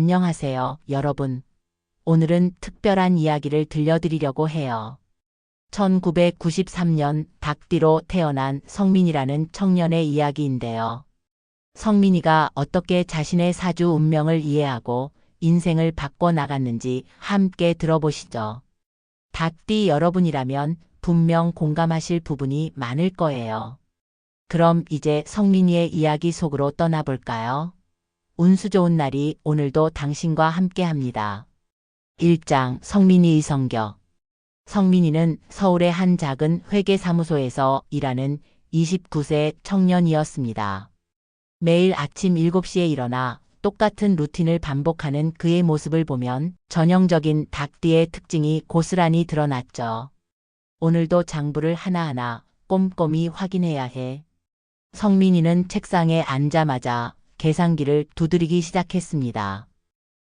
안녕하세요, 여러분. 오늘은 특별한 이야기를 들려드리려고 해요. 1993년 닭띠로 태어난 성민이라는 청년의 이야기인데요. 성민이가 어떻게 자신의 사주 운명을 이해하고 인생을 바꿔 나갔는지 함께 들어보시죠. 닭띠 여러분이라면 분명 공감하실 부분이 많을 거예요. 그럼 이제 성민이의 이야기 속으로 떠나볼까요? 운수 좋은 날이 오늘도 당신과 함께 합니다. 1장 성민이 이성격 성민이는 서울의 한 작은 회계사무소에서 일하는 29세 청년이었습니다. 매일 아침 7시에 일어나 똑같은 루틴을 반복하는 그의 모습을 보면 전형적인 닭띠의 특징이 고스란히 드러났죠. 오늘도 장부를 하나하나 꼼꼼히 확인해야 해. 성민이는 책상에 앉자마자 계산기를 두드리기 시작했습니다.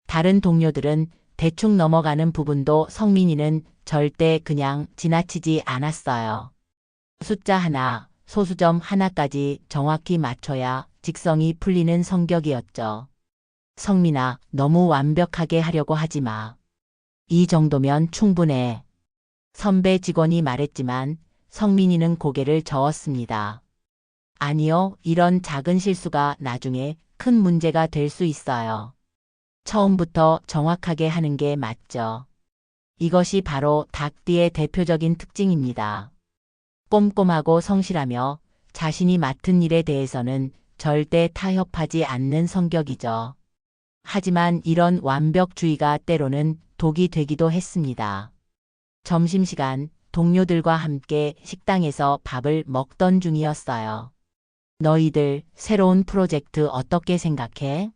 다른 동료들은 대충 넘어가는 부분도 성민이는 절대 그냥 지나치지 않았어요. 숫자 하나, 소수점 하나까지 정확히 맞춰야 직성이 풀리는 성격이었죠. 성민아, 너무 완벽하게 하려고 하지 마. 이 정도면 충분해. 선배 직원이 말했지만 성민이는 고개를 저었습니다. 아니요, 이런 작은 실수가 나중에 큰 문제가 될 수 있어요. 처음부터 정확하게 하는 게 맞죠. 이것이 바로 닭띠의 대표적인 특징입니다. 꼼꼼하고 성실하며 자신이 맡은 일에 대해서는 절대 타협하지 않는 성격이죠. 하지만 이런 완벽주의가 때로는 독이 되기도 했습니다. 점심시간 동료들과 함께 식당에서 밥을 먹던 중이었어요. 너희들 새로운 프로젝트 어떻게 생각해?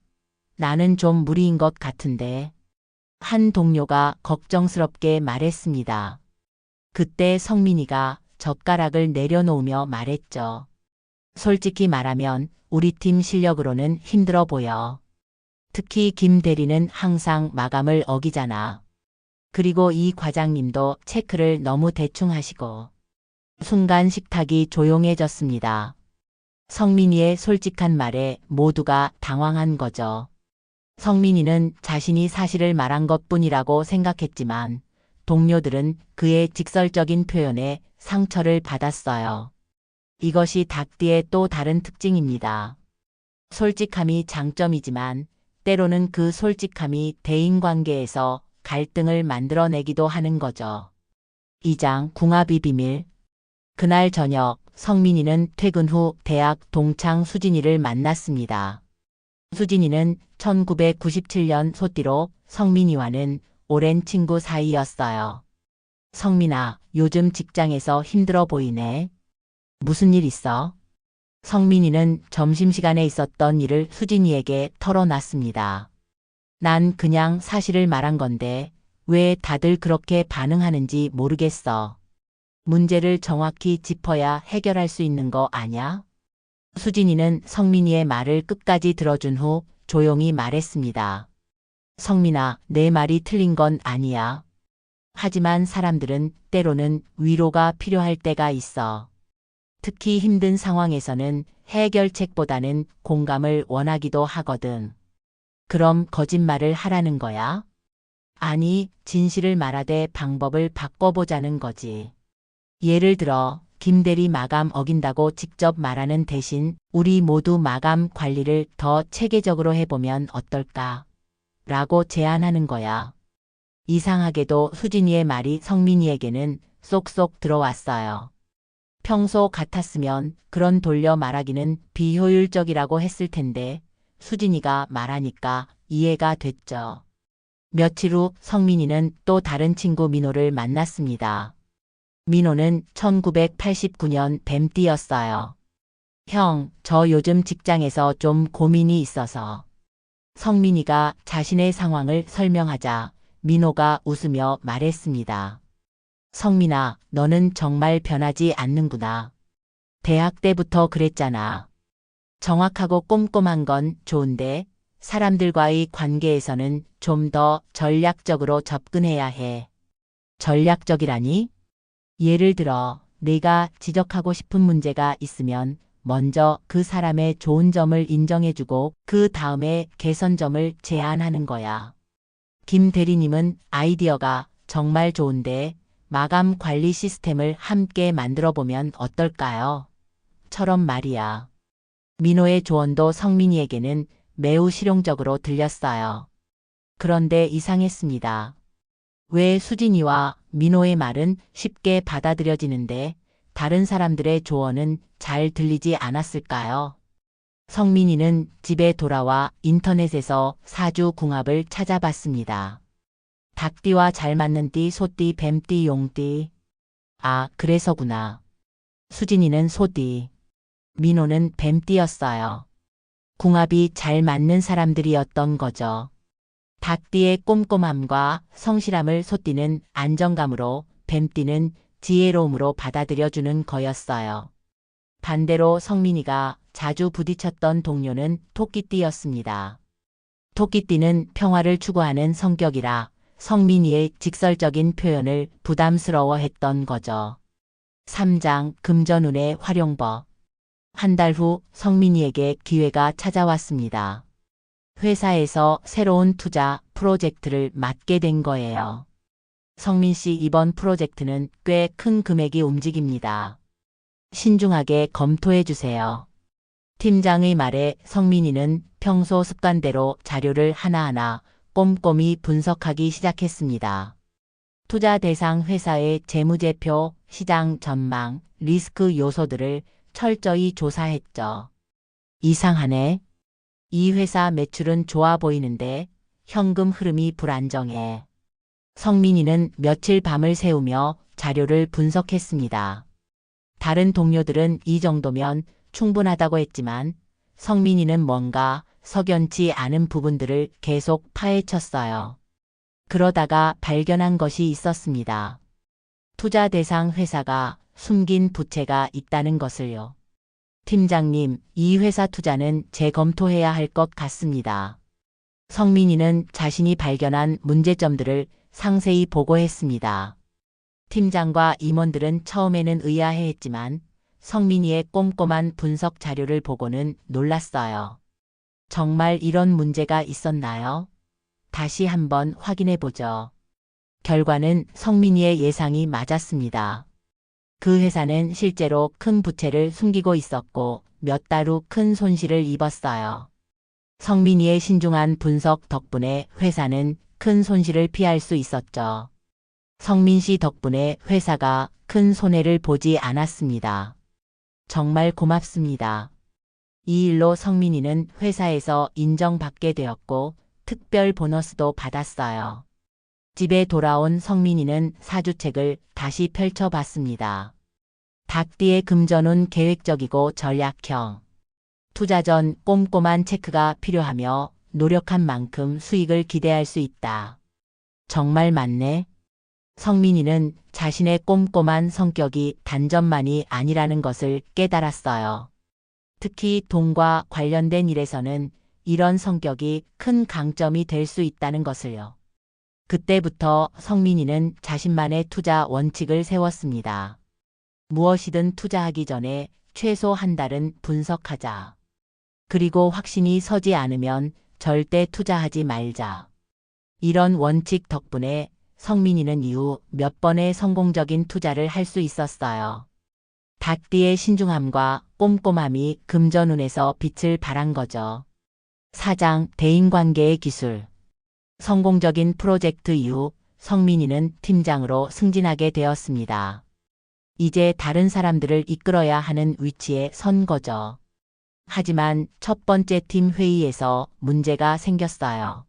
나는 좀 무리인 것 같은데. 한 동료가 걱정스럽게 말했습니다. 그때 성민이가 젓가락을 내려놓으며 말했죠. 솔직히 말하면 우리 팀 실력으로는 힘들어 보여. 특히 김 대리는 항상 마감을 어기잖아. 그리고 이 과장님도 체크를 너무 대충 하시고. 순간 식탁이 조용해졌습니다. 성민이의 솔직한 말에 모두가 당황한 거죠. 성민이는 자신이 사실을 말한 것 뿐이라고 생각했지만 동료들은 그의 직설적인 표현에 상처를 받았어요. 이것이 닭띠의 또 다른 특징입니다. 솔직함이 장점이지만 때로는 그 솔직함이 대인관계에서 갈등을 만들어내기도 하는 거죠. 2장 궁합이 비밀 그날 저녁 성민이는 퇴근 후 대학 동창 수진이를 만났습니다. 수진이는 1997년 소띠로 성민이와는 오랜 친구 사이였어요. 성민아, 요즘 직장에서 힘들어 보이네. 무슨 일 있어? 성민이는 점심시간에 있었던 일을 수진이에게 털어놨습니다. 난 그냥 사실을 말한 건데 왜 다들 그렇게 반응하는지 모르겠어. 문제를 정확히 짚어야 해결할 수 있는 거 아냐? 수진이는 성민이의 말을 끝까지 들어준 후 조용히 말했습니다. 성민아, 내 말이 틀린 건 아니야. 하지만 사람들은 때로는 위로가 필요할 때가 있어. 특히 힘든 상황에서는 해결책보다는 공감을 원하기도 하거든. 그럼 거짓말을 하라는 거야? 아니, 진실을 말하되 방법을 바꿔보자는 거지. 예를 들어, 김대리 마감 어긴다고 직접 말하는 대신 우리 모두 마감 관리를 더 체계적으로 해보면 어떨까? 라고 제안하는 거야. 이상하게도 수진이의 말이 성민이에게는 쏙쏙 들어왔어요. 평소 같았으면 그런 돌려 말하기는 비효율적이라고 했을 텐데 수진이가 말하니까 이해가 됐죠. 며칠 후 성민이는 또 다른 친구 민호를 만났습니다. 민호는 1989년 뱀띠였어요. 형, 저 요즘 직장에서 좀 고민이 있어서. 성민이가 자신의 상황을 설명하자 민호가 웃으며 말했습니다. 성민아, 너는 정말 변하지 않는구나. 대학 때부터 그랬잖아. 정확하고 꼼꼼한 건 좋은데 사람들과의 관계에서는 좀 더 전략적으로 접근해야 해. 전략적이라니? 예를 들어 내가 지적하고 싶은 문제가 있으면 먼저 그 사람의 좋은 점을 인정해주고 그 다음에 개선점을 제안하는 거야. 김 대리님은 아이디어가 정말 좋은데 마감 관리 시스템을 함께 만들어 보면 어떨까요? 처럼 말이야. 민호의 조언도 성민이에게는 매우 실용적으로 들렸어요. 그런데 이상했습니다. 왜 수진이와 민호의 말은 쉽게 받아들여지는데 다른 사람들의 조언은 잘 들리지 않았을까요? 성민이는 집에 돌아와 인터넷에서 사주 궁합을 찾아봤습니다. 닭띠와 잘 맞는 띠, 소띠, 뱀띠, 용띠. 아, 그래서구나. 수진이는 소띠. 민호는 뱀띠였어요. 궁합이 잘 맞는 사람들이었던 거죠. 닭띠의 꼼꼼함과 성실함을 소띠는 안정감으로, 뱀띠는 지혜로움으로 받아들여주는 거였어요. 반대로 성민이가 자주 부딪혔던 동료는 토끼띠였습니다. 토끼띠는 평화를 추구하는 성격이라 성민이의 직설적인 표현을 부담스러워했던 거죠. 3장 금전운의 활용법 한 달 후 성민이에게 기회가 찾아왔습니다. 회사에서 새로운 투자 프로젝트를 맡게 된 거예요. 성민 씨 이번 프로젝트는 꽤 큰 금액이 움직입니다. 신중하게 검토해 주세요. 팀장의 말에 성민이는 평소 습관대로 자료를 하나하나 꼼꼼히 분석하기 시작했습니다. 투자 대상 회사의 재무제표, 시장 전망, 리스크 요소들을 철저히 조사했죠. 이상하네. 이 회사 매출은 좋아 보이는데 현금 흐름이 불안정해. 성민이는 며칠 밤을 새우며 자료를 분석했습니다. 다른 동료들은 이 정도면 충분하다고 했지만 성민이는 뭔가 석연치 않은 부분들을 계속 파헤쳤어요. 그러다가 발견한 것이 있었습니다. 투자 대상 회사가 숨긴 부채가 있다는 것을요. 팀장님, 이 회사 투자는 재검토해야 할 것 같습니다. 성민이는 자신이 발견한 문제점들을 상세히 보고했습니다. 팀장과 임원들은 처음에는 의아해했지만 성민이의 꼼꼼한 분석 자료를 보고는 놀랐어요. 정말 이런 문제가 있었나요? 다시 한번 확인해 보죠. 결과는 성민이의 예상이 맞았습니다. 그 회사는 실제로 큰 부채를 숨기고 있었고 몇 달 후 큰 손실을 입었어요. 성민이의 신중한 분석 덕분에 회사는 큰 손실을 피할 수 있었죠. 성민 씨 덕분에 회사가 큰 손해를 보지 않았습니다. 정말 고맙습니다. 이 일로 성민이는 회사에서 인정받게 되었고 특별 보너스도 받았어요. 집에 돌아온 성민이는 사주책을 다시 펼쳐봤습니다. 닭띠의 금전운 계획적이고 전략형. 투자 전 꼼꼼한 체크가 필요하며 노력한 만큼 수익을 기대할 수 있다. 정말 맞네. 성민이는 자신의 꼼꼼한 성격이 단점만이 아니라는 것을 깨달았어요. 특히 돈과 관련된 일에서는 이런 성격이 큰 강점이 될 수 있다는 것을요. 그때부터 성민이는 자신만의 투자 원칙을 세웠습니다. 무엇이든 투자하기 전에 최소 한 달은 분석하자. 그리고 확신이 서지 않으면 절대 투자하지 말자. 이런 원칙 덕분에 성민이는 이후 몇 번의 성공적인 투자를 할 수 있었어요. 닭띠의 신중함과 꼼꼼함이 금전운에서 빛을 발한 거죠. 사장 대인관계의 기술. 성공적인 프로젝트 이후 성민이는 팀장으로 승진하게 되었습니다. 이제 다른 사람들을 이끌어야 하는 위치에 선 거죠. 하지만 첫 번째 팀 회의에서 문제가 생겼어요.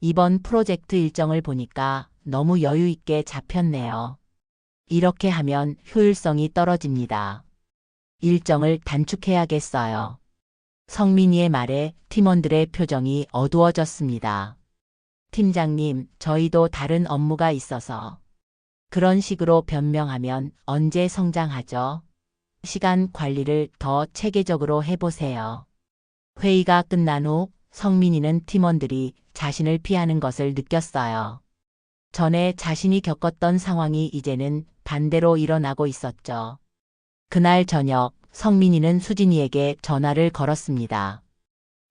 이번 프로젝트 일정을 보니까 너무 여유 있게 잡혔네요. 이렇게 하면 효율성이 떨어집니다. 일정을 단축해야겠어요. 성민이의 말에 팀원들의 표정이 어두워졌습니다. 팀장님, 저희도 다른 업무가 있어서. 그런 식으로 변명하면 언제 성장하죠? 시간 관리를 더 체계적으로 해보세요. 회의가 끝난 후 성민이는 팀원들이 자신을 피하는 것을 느꼈어요. 전에 자신이 겪었던 상황이 이제는 반대로 일어나고 있었죠. 그날 저녁 성민이는 수진이에게 전화를 걸었습니다.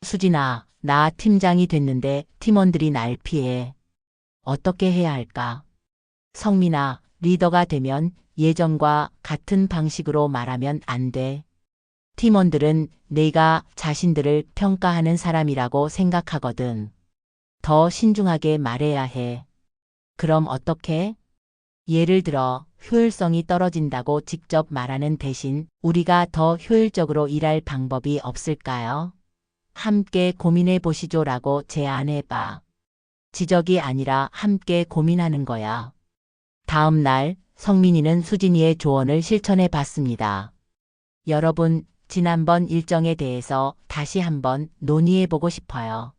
수진아, 나 팀장이 됐는데 팀원들이 날 피해. 어떻게 해야 할까? 성민아, 리더가 되면 예전과 같은 방식으로 말하면 안 돼. 팀원들은 내가 자신들을 평가하는 사람이라고 생각하거든. 더 신중하게 말해야 해. 그럼 어떻게? 예를 들어, 효율성이 떨어진다고 직접 말하는 대신 우리가 더 효율적으로 일할 방법이 없을까요? 함께 고민해 보시죠 라고 제안해 봐. 지적이 아니라 함께 고민하는 거야. 다음 날 성민이는 수진이의 조언을 실천해 봤습니다. 여러분, 지난번 일정에 대해서 다시 한번 논의해 보고 싶어요.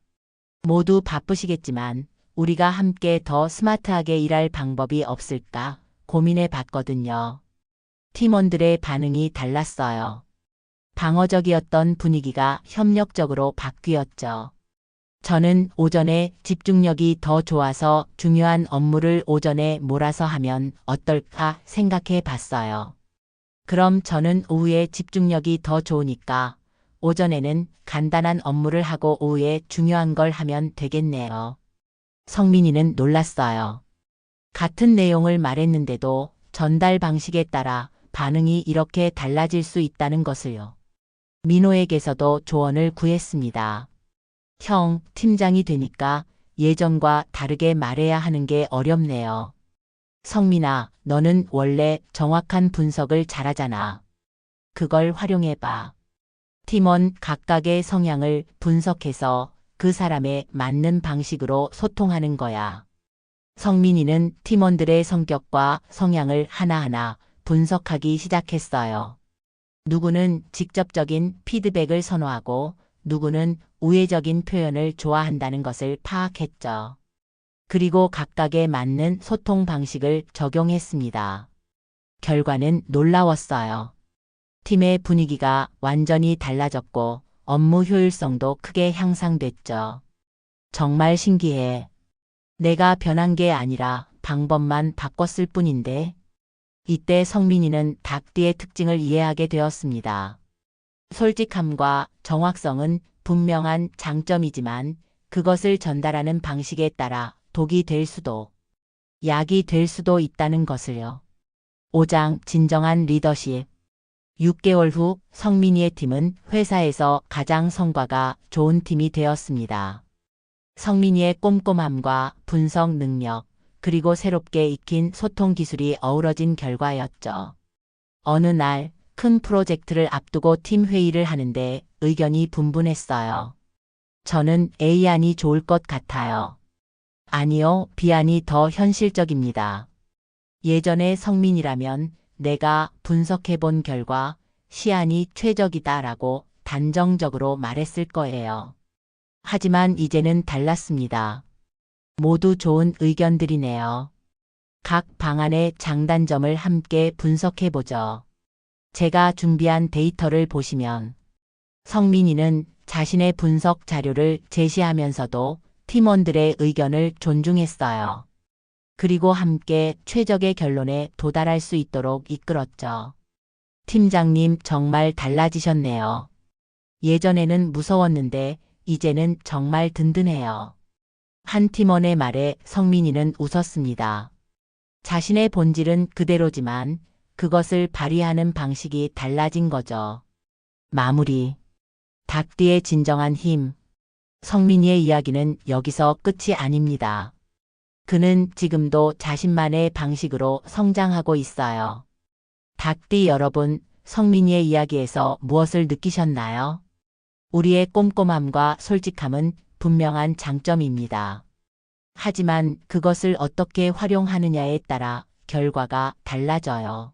모두 바쁘시겠지만 우리가 함께 더 스마트하게 일할 방법이 없을까 고민해 봤거든요. 팀원들의 반응이 달랐어요. 방어적이었던 분위기가 협력적으로 바뀌었죠. 저는 오전에 집중력이 더 좋아서 중요한 업무를 오전에 몰아서 하면 어떨까 생각해 봤어요. 그럼 저는 오후에 집중력이 더 좋으니까 오전에는 간단한 업무를 하고 오후에 중요한 걸 하면 되겠네요. 성민이는 놀랐어요. 같은 내용을 말했는데도 전달 방식에 따라 반응이 이렇게 달라질 수 있다는 것을요. 민호에게서도 조언을 구했습니다. 형, 팀장이 되니까 예전과 다르게 말해야 하는 게 어렵네요. 성민아, 너는 원래 정확한 분석을 잘하잖아. 그걸 활용해봐. 팀원 각각의 성향을 분석해서 그 사람에 맞는 방식으로 소통하는 거야. 성민이는 팀원들의 성격과 성향을 하나하나 분석하기 시작했어요. 누구는 직접적인 피드백을 선호하고 누구는 우회적인 표현을 좋아한다는 것을 파악했죠. 그리고 각각에 맞는 소통 방식을 적용했습니다. 결과는 놀라웠어요. 팀의 분위기가 완전히 달라졌고 업무 효율성도 크게 향상됐죠. 정말 신기해. 내가 변한 게 아니라 방법만 바꿨을 뿐인데. 이때 성민이는 닭띠의 특징을 이해하게 되었습니다. 솔직함과 정확성은 분명한 장점이지만 그것을 전달하는 방식에 따라 독이 될 수도 약이 될 수도 있다는 것을요. 5장 진정한 리더십 6개월 후 성민이의 팀은 회사에서 가장 성과가 좋은 팀이 되었습니다. 성민이의 꼼꼼함과 분석 능력, 그리고 새롭게 익힌 소통 기술이 어우러진 결과였죠. 어느 날 큰 프로젝트를 앞두고 팀 회의를 하는데 의견이 분분했어요. 저는 A안이 좋을 것 같아요. 아니요, B안이 더 현실적입니다. 예전에 성민이라면 내가 분석해 본 결과 시안이 최적이다라고 단정적으로 말했을 거예요. 하지만 이제는 달랐습니다. 모두 좋은 의견들이네요. 각 방안의 장단점을 함께 분석해 보죠. 제가 준비한 데이터를 보시면 성민이는 자신의 분석 자료를 제시하면서도 팀원들의 의견을 존중했어요. 그리고 함께 최적의 결론에 도달할 수 있도록 이끌었죠. 팀장님 정말 달라지셨네요. 예전에는 무서웠는데 이제는 정말 든든해요. 한 팀원의 말에 성민이는 웃었습니다. 자신의 본질은 그대로지만 그것을 발휘하는 방식이 달라진 거죠. 마무리. 닭띠의 진정한 힘. 성민이의 이야기는 여기서 끝이 아닙니다. 그는 지금도 자신만의 방식으로 성장하고 있어요. 닭띠 여러분, 성민이의 이야기에서 무엇을 느끼셨나요? 우리의 꼼꼼함과 솔직함은 분명한 장점입니다. 하지만 그것을 어떻게 활용하느냐에 따라 결과가 달라져요.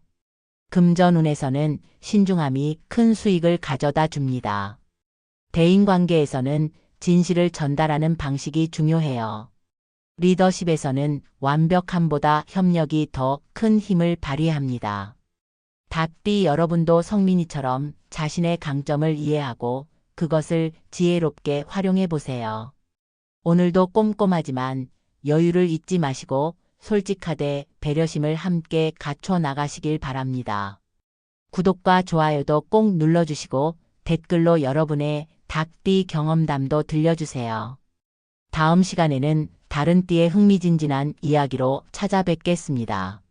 금전운에서는 신중함이 큰 수익을 가져다 줍니다. 대인관계에서는 진실을 전달하는 방식이 중요해요. 리더십에서는 완벽함보다 협력이 더 큰 힘을 발휘합니다. 닭띠 여러분도 성민이처럼 자신의 강점을 이해하고 그것을 지혜롭게 활용해 보세요. 오늘도 꼼꼼하지만 여유를 잊지 마시고 솔직하되 배려심을 함께 갖춰 나가시길 바랍니다. 구독과 좋아요도 꼭 눌러주시고 댓글로 여러분의 닭띠 경험담도 들려주세요. 다음 시간에는 다른 띠의 흥미진진한 이야기로 찾아뵙겠습니다.